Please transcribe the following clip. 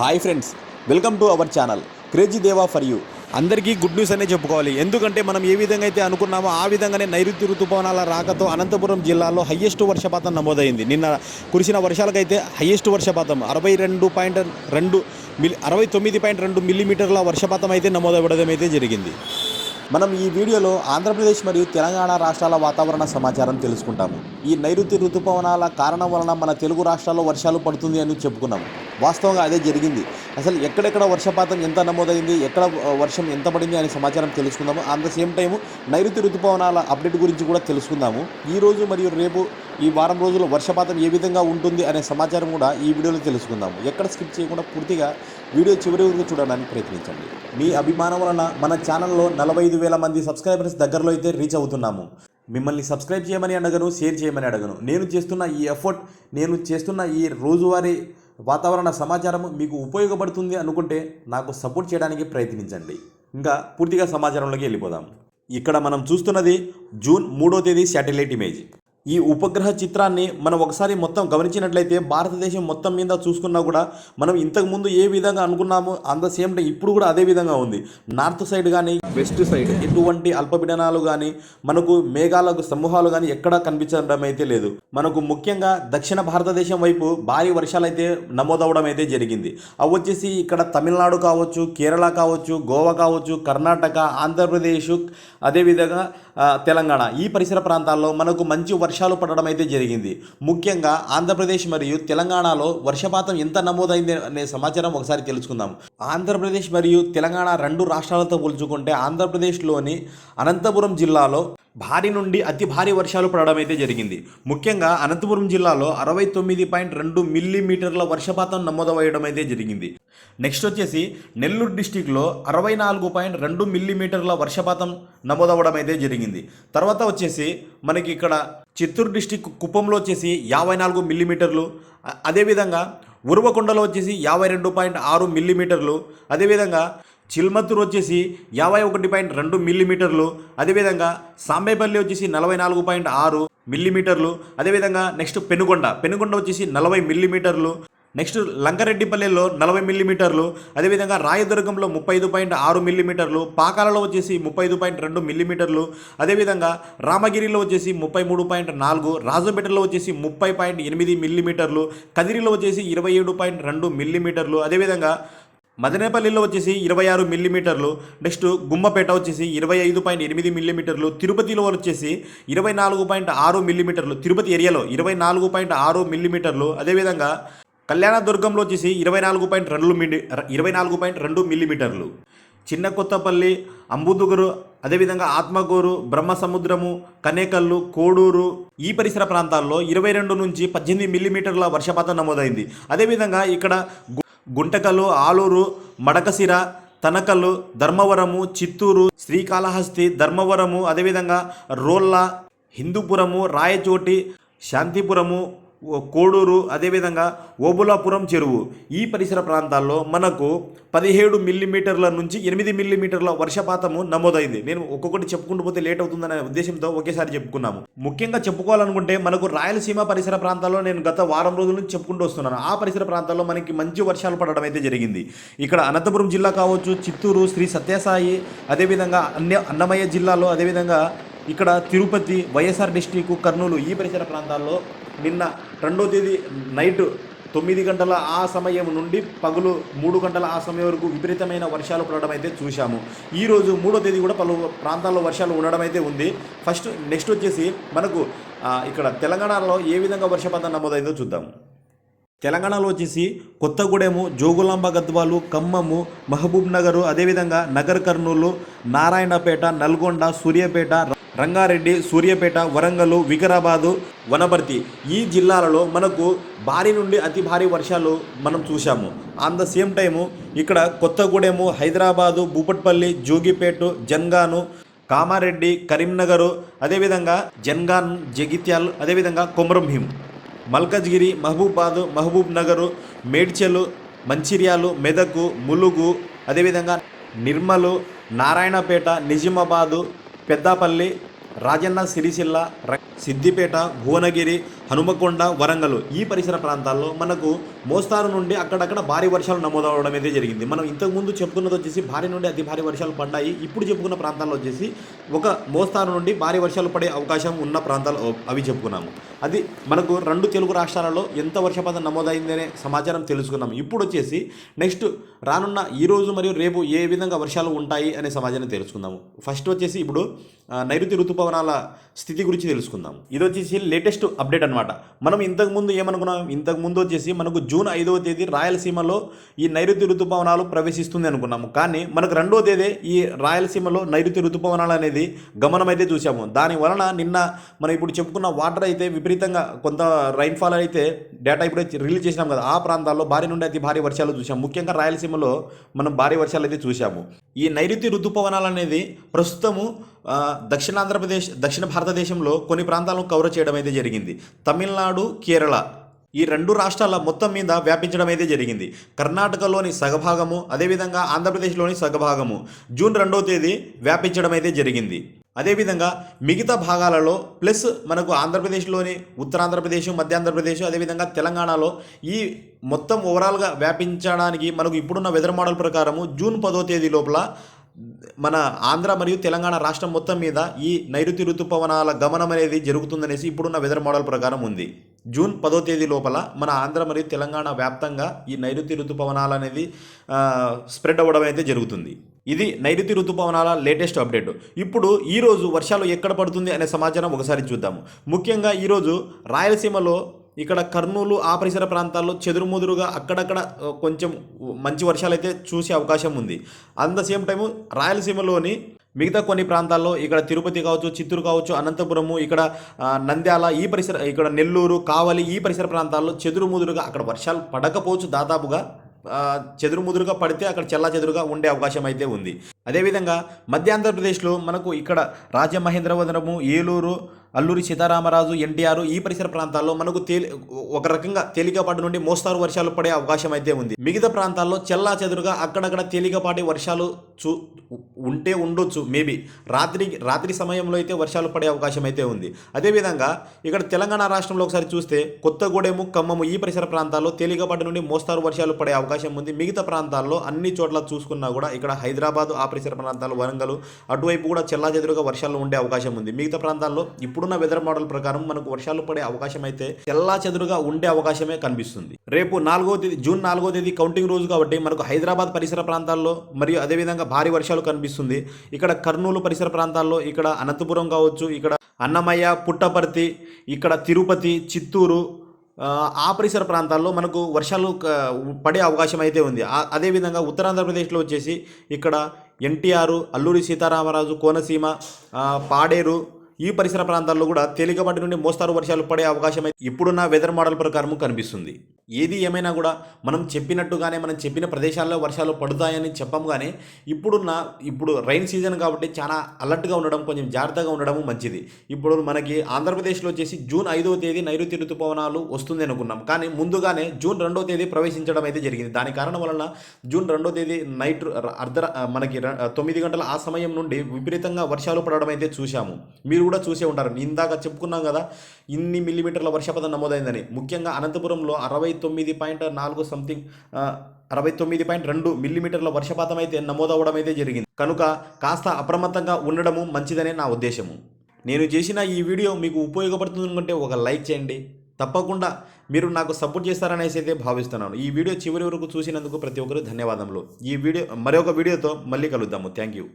Hi friends welcome to our channel crazy Deva for you. అందరికీ good news అనే చెప్పుకోవాలి. ఎందుకంటే మనం ఏ విధంగా అయితే అనుకున్నామో ఆ విధంగానే నైరుతి ఋతుపవనాల రాకతో అనంతపురం జిల్లాలో హయ్యెస్ట్ వర్షపాతం నమోదైంది. నిన్న కురిసిన వర్షాలకైతే హయ్యెస్ట్ వర్షపాతం అరవై రెండు పాయింట్ రెండు మిల్ అరవై తొమ్మిది పాయింట్ రెండు మిల్లీమీటర్ల వర్షపాతం అయితే నమోదవ్వడం అయితే జరిగింది. మనం ఈ వీడియోలో ఆంధ్రప్రదేశ్ మరియు తెలంగాణ రాష్ట్రాల వాతావరణ సమాచారం తెలుసుకుంటాము. ఈ నైరుతి ఋతుపవనాల కారణం వలన మన తెలుగు రాష్ట్రాల్లో వర్షాలు పడుతుంది అని చెప్పుకున్నాము. వాస్తవంగా అదే జరిగింది. అసలు ఎక్కడెక్కడ వర్షపాతం ఎంత నమోదైంది ఎక్కడ వర్షం ఎంత పడింది అనే సమాచారం తెలుసుకుందాము. అట్ ద సేమ్ టైము నైరుతి ఋతుపవనాల అప్డేట్ గురించి కూడా తెలుసుకుందాము. ఈరోజు మరియు రేపు ఈ వారం రోజుల్లో వర్షపాతం ఏ విధంగా ఉంటుంది అనే సమాచారం కూడా ఈ వీడియోలో తెలుసుకుందాము. ఎక్కడ స్కిప్ చేయకుండా పూర్తిగా వీడియో చివరి వరకు చూడడానికి ప్రయత్నించండి. మీ అభిమానం వలన మన ఛానల్లో నలభై ఐదు వేల మంది సబ్స్క్రైబర్స్ దగ్గరలో అయితే రీచ్ అవుతున్నాము. మిమ్మల్ని సబ్స్క్రైబ్ చేయమని అడగను షేర్ చేయమని అడగను. నేను చేస్తున్న ఈ ఎఫర్ట్ నేను చేస్తున్న ఈ రోజువారీ వాతావరణ సమాచారం మీకు ఉపయోగపడుతుంది అనుకుంటే నాకు సపోర్ట్ చేయడానికి ప్రయత్నించండి. ఇంకా పూర్తిగా సమాచారంలోకి వెళ్ళిపోదాం. ఇక్కడ మనం చూస్తున్నది జూన్ మూడో తేదీ శాటిలైట్ ఇమేజ్. ఈ ఉపగ్రహ చిత్రాన్ని మనం ఒకసారి మొత్తం గమనించినట్లయితే భారతదేశం మొత్తం మీద చూసుకున్నా కూడా మనం ఇంతకుముందు ఏ విధంగా అనుకున్నామో అంత సేమ్ టైం ఇప్పుడు కూడా అదే విధంగా ఉంది. నార్త్ సైడ్ కానీ వెస్ట్ సైడ్. ఎటువంటి అల్పపీడనాలు కానీ మనకు మేఘాలకు సమూహాలు కానీ ఎక్కడా కనిపించడం అయితే లేదు. మనకు ముఖ్యంగా దక్షిణ భారతదేశం వైపు భారీ వర్షాలు అయితే నమోదవడం అయితే జరిగింది. అవి వచ్చేసి ఇక్కడ తమిళనాడు కావచ్చు కేరళ కావచ్చు గోవా కావచ్చు కర్ణాటక ఆంధ్రప్రదేశ్ అదేవిధంగా తెలంగాణ. ఈ పరిసర ప్రాంతాల్లో మనకు మంచి వర్షాలు పడడం అయితే జరిగింది. ముఖ్యంగా ఆంధ్రప్రదేశ్ మరియు తెలంగాణలో వర్షపాతం ఎంత నమోదైంది అనే సమాచారం ఒకసారి తెలుసుకుందాం. ఆంధ్రప్రదేశ్ మరియు తెలంగాణ రెండు రాష్ట్రాలతో పోల్చుకుంటే ఆంధ్రప్రదేశ్లోని అనంతపురం జిల్లాలో భారీ నుండి అతి భారీ వర్షాలు పడడం అయితే జరిగింది. ముఖ్యంగా అనంతపురం జిల్లాలో అరవై తొమ్మిది పాయింట్ రెండు మిల్లీమీటర్ల వర్షపాతం నమోదవడం అయితే జరిగింది. నెక్స్ట్ వచ్చేసి నెల్లూరు డిస్టిక్లో అరవై నాలుగు పాయింట్ రెండు మిల్లీమీటర్ల వర్షపాతం నమోదవడం అయితే జరిగింది. తర్వాత వచ్చేసి మనకి ఇక్కడ చిత్తూరు డిస్టిక్ కుప్పంలో వచ్చేసి యాభై నాలుగు మిల్లీమీటర్లు అదేవిధంగా ఉరువకొండలో వచ్చేసి యాభై రెండు పాయింట్ ఆరు మిల్లీమీటర్లు అదేవిధంగా చిల్మత్తూరు వచ్చేసి యాభై ఒకటి పాయింట్ రెండు మిల్లీమీటర్లు. అదేవిధంగా సాంబేపల్లి వచ్చేసి నలభై నాలుగు పాయింట్ ఆరు మిల్లీమీటర్లు. అదేవిధంగా నెక్స్ట్ పెనుగొండ. పెనుగొండ వచ్చేసి నలభై మిల్లీమీటర్లు. నెక్స్ట్ లంకరెడ్డిపల్లెలో నలభై మిల్లీమీటర్లు. అదేవిధంగా రాయదుర్గంలో ముప్పై ఐదు పాయింట్ ఆరు మిల్లీమీటర్లు. పాకాలలో వచ్చేసి ముప్పై ఐదు పాయింట్ రెండు మిల్లీమీటర్లు. అదేవిధంగా రామగిరిలో వచ్చేసి ముప్పై మూడు పాయింట్ నాలుగు. రాజంపేటలో వచ్చేసి ముప్పై పాయింట్ ఎనిమిది మిల్లీమీటర్లు. కదిరిలో వచ్చేసి ఇరవై ఏడు పాయింట్ రెండు మిల్లీమీటర్లు. అదేవిధంగా మదనేపల్లిలో వచ్చేసి ఇరవై ఆరు మిల్లీమీటర్లు నెక్స్ట్ గుమ్మపేట వచ్చేసి ఇరవై ఐదు పాయింట్ ఎనిమిది మిల్లీమీటర్లు తిరుపతిలో వచ్చేసి ఇరవై నాలుగు పాయింట్ ఆరు మిల్లీమీటర్లు తిరుపతి ఏరియాలో ఇరవై నాలుగు పాయింట్ ఆరు మిల్లీమీటర్లు. అదేవిధంగా కళ్యాణదుర్గంలో వచ్చేసి ఇరవై నాలుగు పాయింట్ రెండు మిల్లీ ఇరవై నాలుగు పాయింట్ రెండు మిల్లీమీటర్లు. చిన్న కొత్తపల్లి అంబుదుగురు అదేవిధంగా ఆత్మగూరు బ్రహ్మసముద్రము కనేకల్లు కోడూరు ఈ పరిసర ప్రాంతాల్లో ఇరవై రెండు నుంచి పద్దెనిమిది మిల్లీమీటర్ల వర్షపాతం నమోదైంది. అదేవిధంగా ఇక్కడ గు- గుంటకలు ఆలూరు మడకసిర తనకలు ధర్మవరము చిత్తూరు శ్రీకాళహస్తి ధర్మవరము అదేవిధంగా రోళ్ళ హిందూపురము రాయచోటి శాంతిపురము కోడూరు అదేవిధంగా ఓబులాపురం చెరువు. ఈ పరిసర ప్రాంతాల్లో మనకు పదిహేడు మిల్లీమీటర్ల నుంచి ఎనిమిది మిల్లీమీటర్ల వర్షపాతము నమోదైంది. నేను ఒక్కొక్కటి చెప్పుకుంటూ పోతే లేట్ అవుతుందనే ఉద్దేశంతో ఒకేసారి చెప్పుకున్నాము. ముఖ్యంగా చెప్పుకోవాలనుకుంటే మనకు రాయలసీమ పరిసర ప్రాంతాల్లో నేను గత వారం రోజుల నుంచి చెప్పుకుంటూ వస్తున్నాను. ఆ పరిసర ప్రాంతాల్లో మనకి మంచి వర్షాలు పడడం అయితే జరిగింది. ఇక్కడ అనంతపురం జిల్లా కావచ్చు చిత్తూరు శ్రీ సత్యసాయి అదేవిధంగా అన్య అన్నమయ్య జిల్లాలో అదేవిధంగా ఇక్కడ తిరుపతి వైఎస్ఆర్ డిస్టిక్ కర్నూలు ఈ పరిసర ప్రాంతాల్లో నిన్న రెండో తేదీ నైట్ తొమ్మిది గంటల ఆ సమయం నుండి పగులు మూడు గంటల ఆ సమయం వరకు విపరీతమైన వర్షాలు పడడం అయితే చూశాము. ఈ రోజు మూడో తేదీ కూడా పలు ప్రాంతాల్లో వర్షాలు ఉండడం అయితే ఉంది. ఫస్ట్ నెక్స్ట్ వచ్చేసి మనకు ఇక్కడ తెలంగాణలో ఏ విధంగా వర్షపాతం నమోదైందో చూద్దాం. తెలంగాణలో వచ్చేసి కొత్తగూడెము జోగులాంబ గద్వాలు ఖమ్మము మహబూబ్ నగరు అదేవిధంగా నగర్ కర్నూలు నారాయణపేట నల్గొండ సూర్యాపేట రంగారెడ్డి సూర్యాపేట వరంగల్ వికారాబాదు వనపర్తి ఈ జిల్లాలలో మనకు భారీ నుండి అతి భారీ వర్షాలు మనం చూశాము. ఆన్ ద సేమ్ టైము ఇక్కడ కొత్తగూడెము హైదరాబాదు భూపట్పల్లి జోగిపేట జన్గాను కామారెడ్డి కరీంనగరు అదేవిధంగా జన్గాన్ జగిత్యాల్ అదేవిధంగా కొమరంభీం మల్కజ్గిరి మహబూబాద్ మహబూబ్ నగరు మేడ్చెలు మంచిర్యాలు మెదకు ములుగు అదేవిధంగా నిర్మలు నారాయణపేట నిజామాబాదు పెద్దపల్లి రాజన్న సిరిసిల్ల సిద్దిపేట భువనగిరి హనుమకొండ వరంగల్ ఈ పరిసర ప్రాంతాల్లో మనకు మోస్తారు నుండి అక్కడక్కడ భారీ వర్షాలు నమోదవడం అయితే జరిగింది. మనం ఇంతకుముందు చెప్పుకున్నది వచ్చేసి భారీ నుండి అతి భారీ వర్షాలు పడ్డాయి. ఇప్పుడు చెప్పుకున్న ప్రాంతాల్లో వచ్చేసి ఒక మోస్తారు నుండి భారీ వర్షాలు పడే అవకాశం ఉన్న ప్రాంతాలు అవి చెప్పుకున్నాము. అది మనకు రెండు తెలుగు రాష్ట్రాలలో ఎంత వర్షపాతం నమోదైందనే సమాచారం తెలుసుకున్నాం ఇప్పుడు వచ్చేసి నెక్స్ట్ రానున్న ఈ రోజు మరియు రేపు ఏ విధంగా వర్షాలు ఉంటాయి అనే సమాచారం తెలుసుకుందాము. ఫస్ట్ వచ్చేసి ఇప్పుడు నైరుతి ఋతుపవనాల స్థితి గురించి తెలుసుకుందాం ఇది వచ్చేసి లేటెస్ట్ అప్డేట్ అనమాట మనం ఇంతకుముందు ఏమనుకున్నాం? ఇంతకుముందు వచ్చేసి మనకు జూన్ ఐదవ తేదీ రాయలసీమలో ఈ నైరుతి ఋతుపవనాలు ప్రవేశిస్తుంది అనుకున్నాము. కానీ మనకు రెండవ తేదీ ఈ రాయలసీమలో నైరుతి ఋతుపవనాలు అనేది గమనమైతే చూసాము దాని వలన నిన్న మనం ఇప్పుడు చెప్పుకున్న వాటర్ అయితే విపరీతంగా కొంత రైన్ఫాల్ అయితే డేటా ఇప్పుడే రిలీజ్ చేసినాం కదా. ఆ ప్రాంతాల్లో భారీ నుండి అతి భారీ వర్షాలు చూసాము ముఖ్యంగా రాయలసీమలో మనం భారీ వర్షాలు అయితే చూసాము ఈ నైరుతి ఋతుపవనాలు అనేది ప్రస్తుతము దక్షిణాంధ్రప్రదేశ్ దక్షిణ భారతదేశంలో కొన్ని ప్రాంతాలను కవర్ చేయడం అయితే జరిగింది. తమిళనాడు కేరళ ఈ రెండు రాష్ట్రాల మొత్తం మీద వ్యాపించడం అయితే జరిగింది. కర్ణాటకలోని సగభాగము అదేవిధంగా ఆంధ్రప్రదేశ్లోని సగభాగము జూన్ రెండవ తేదీ వ్యాపించడం అయితే జరిగింది. అదేవిధంగా మిగతా భాగాలలో ప్లస్ మనకు ఆంధ్రప్రదేశ్లోని ఉత్తరాంధ్రప్రదేశ్ మధ్యాంధ్రప్రదేశ్ అదేవిధంగా తెలంగాణలో ఈ మొత్తం ఓవరాల్గా వ్యాపించడానికి మనకు ఇప్పుడున్న వెదర్ మోడల్ ప్రకారము జూన్ పదో తేదీ లోపల మన ఆంధ్ర మరియు తెలంగాణ రాష్ట్రం మొత్తం మీద ఈ నైరుతి ఋతుపవనాల గమనం అనేది జరుగుతుందనేసి ఇప్పుడున్న వెదర్ మోడల్ ప్రకారం ఉంది. జూన్ పదో తేదీ లోపల మన ఆంధ్ర మరియు తెలంగాణ వ్యాప్తంగా ఈ నైరుతి ఋతుపవనాలు అనేది స్ప్రెడ్ అవ్వడం అయితే జరుగుతుంది. ఇది నైరుతి ఋతుపవనాల లేటెస్ట్ అప్డేట్. ఇప్పుడు ఈరోజు వర్షాలు ఎక్కడ పడుతుంది అనే సమాచారం ఒకసారి చూద్దాము. ముఖ్యంగా ఈరోజు రాయలసీమలో ఇక్కడ కర్నూలు ఆ పరిసర ప్రాంతాల్లో చెదురుముదురుగా అక్కడక్కడ కొంచెం మంచి వర్షాలు అయితే చూసే అవకాశం ఉంది. అట్ ద సేమ్ టైము రాయలసీమలోని మిగతా కొన్ని ప్రాంతాల్లో ఇక్కడ తిరుపతి కావచ్చు చిత్తూరు కావచ్చు అనంతపురము ఇక్కడ నంద్యాల ఈ పరిసర ఇక్కడ నెల్లూరు కావలి ఈ పరిసర ప్రాంతాల్లో చెదురుముదురుగా అక్కడ వర్షాలు పడకపోవచ్చు దాదాపుగా. చెదురుముదురుగా పడితే అక్కడ చెల్లా చెదురుగా ఉండే అవకాశం అయితే ఉంది. అదేవిధంగా మధ్య ఆంధ్రప్రదేశ్లో మనకు ఇక్కడ రాజమహేంద్రవదనము ఏలూరు అల్లూరి సీతారామరాజు ఎన్టీఆర్ ఈ పరిసర ప్రాంతాల్లో మనకు తేలి ఒక రకంగా తేలికపాటి నుండి మోస్తారు వర్షాలు పడే అవకాశం అయితే ఉంది. మిగతా ప్రాంతాల్లో చెల్లా చెదురుగా అక్కడక్కడ తేలికపాటి వర్షాలు చూ ఉంటే ఉండొచ్చు మేబీ రాత్రి రాత్రి సమయంలో అయితే వర్షాలు పడే అవకాశం అయితే ఉంది. అదేవిధంగా ఇక్కడ తెలంగాణ రాష్ట్రంలో ఒకసారి చూస్తే కొత్తగూడెము ఖమ్మము ఈ పరిసర ప్రాంతాల్లో తేలికపాటి నుండి మోస్తారు వర్షాలు పడే అవకాశం ఉంది. మిగతా ప్రాంతాల్లో అన్ని చోట్ల చూసుకున్నా కూడా ఇక్కడ హైదరాబాద్ ఆ పరిసర ప్రాంతాలు వరంగల్ అటువైపు కూడా చెల్లా చెదురుగా వర్షాలు ఉండే అవకాశం ఉంది. మిగతా ప్రాంతాల్లో ఇప్పుడు ఇప్పుడున్న వెదర్ మోడల్ ప్రకారం మనకు వర్షాలు పడే అవకాశం అయితే చెల్లా చెదురుగా ఉండే అవకాశమే కనిపిస్తుంది. రేపు నాలుగో తేదీ జూన్ నాలుగో తేదీ కౌంటింగ్ రోజు కాబట్టి మనకు హైదరాబాద్ పరిసర ప్రాంతాల్లో మరియు అదేవిధంగా భారీ వర్షాలు కనిపిస్తుంది. ఇక్కడ కర్నూలు పరిసర ప్రాంతాల్లో ఇక్కడ అనంతపురం కావచ్చు ఇక్కడ అన్నమయ్య పుట్టపర్తి ఇక్కడ తిరుపతి చిత్తూరు ఆ, పరిసర ప్రాంతాల్లో మనకు వర్షాలు పడే అవకాశం అయితే ఉంది. అదేవిధంగా ఉత్తరాంధ్రప్రదేశ్లో వచ్చేసి ఇక్కడ ఎన్టీఆర్ అల్లూరి సీతారామరాజు కోనసీమ పాడేరు ఈ పరిసర ప్రాంతాల్లో కూడా తేలికపాటి నుండి మోస్తారు వర్షాలు పడే అవకాశం అయితే ఇప్పుడున్న వెదర్ మోడల్ ప్రకారం కనిపిస్తుంది. ఏది ఏమైనా కూడా మనం చెప్పినట్టుగానే మనం చెప్పిన ప్రదేశాల్లో వర్షాలు పడుతాయని చెప్పము కానీ ఇప్పుడున్న ఇప్పుడు రైన్ సీజన్ కాబట్టి చాలా అలర్ట్గా ఉండడం కొంచెం జాగ్రత్తగా ఉండడం మంచిది. ఇప్పుడు మనకి ఆంధ్రప్రదేశ్లో వచ్చేసి జూన్ ఐదవ తేదీ నైరుతి ఋతుపవనాలు వస్తుంది అనుకున్నాం. కానీ ముందుగానే జూన్ రెండో తేదీ ప్రవేశించడం అయితే జరిగింది. దాని కారణం వలన జూన్ రెండో తేదీ నైట్ అర్ధ మనకి తొమ్మిది గంటల ఆ సమయం నుండి విపరీతంగా వర్షాలు పడడం అయితే చూశాము. మీరు కూడా చూసే ఉంటారు. ఇందాక చెప్పుకున్నాం కదా ఇన్ని మిల్లీమీటర్ల వర్షపాతం నమోదైందని. ముఖ్యంగా అనంతపురంలో అరవై తొమ్మిది పాయింట్ నాలుగు సంథింగ్ అరవై తొమ్మిది పాయింట్ రెండు మిల్లీమీటర్ల వర్షపాతం అయితే నమోదవడం అయితే జరిగింది. కనుక కాస్త అప్రమత్తంగా ఉండడము మంచిదనే నా ఉద్దేశము. నేను చేసిన ఈ వీడియో మీకు ఉపయోగపడుతుంది అనుకుంటే ఒక లైక్ చేయండి. తప్పకుండా మీరు నాకు సపోర్ట్ చేస్తారనేసి అయితే భావిస్తున్నాను. ఈ వీడియో చివరి వరకు చూసినందుకు ప్రతి ఒక్కరు ధన్యవాదములు. ఈ వీడియో మరొక వీడియోతో మళ్ళీ కలుద్దాము. Thank you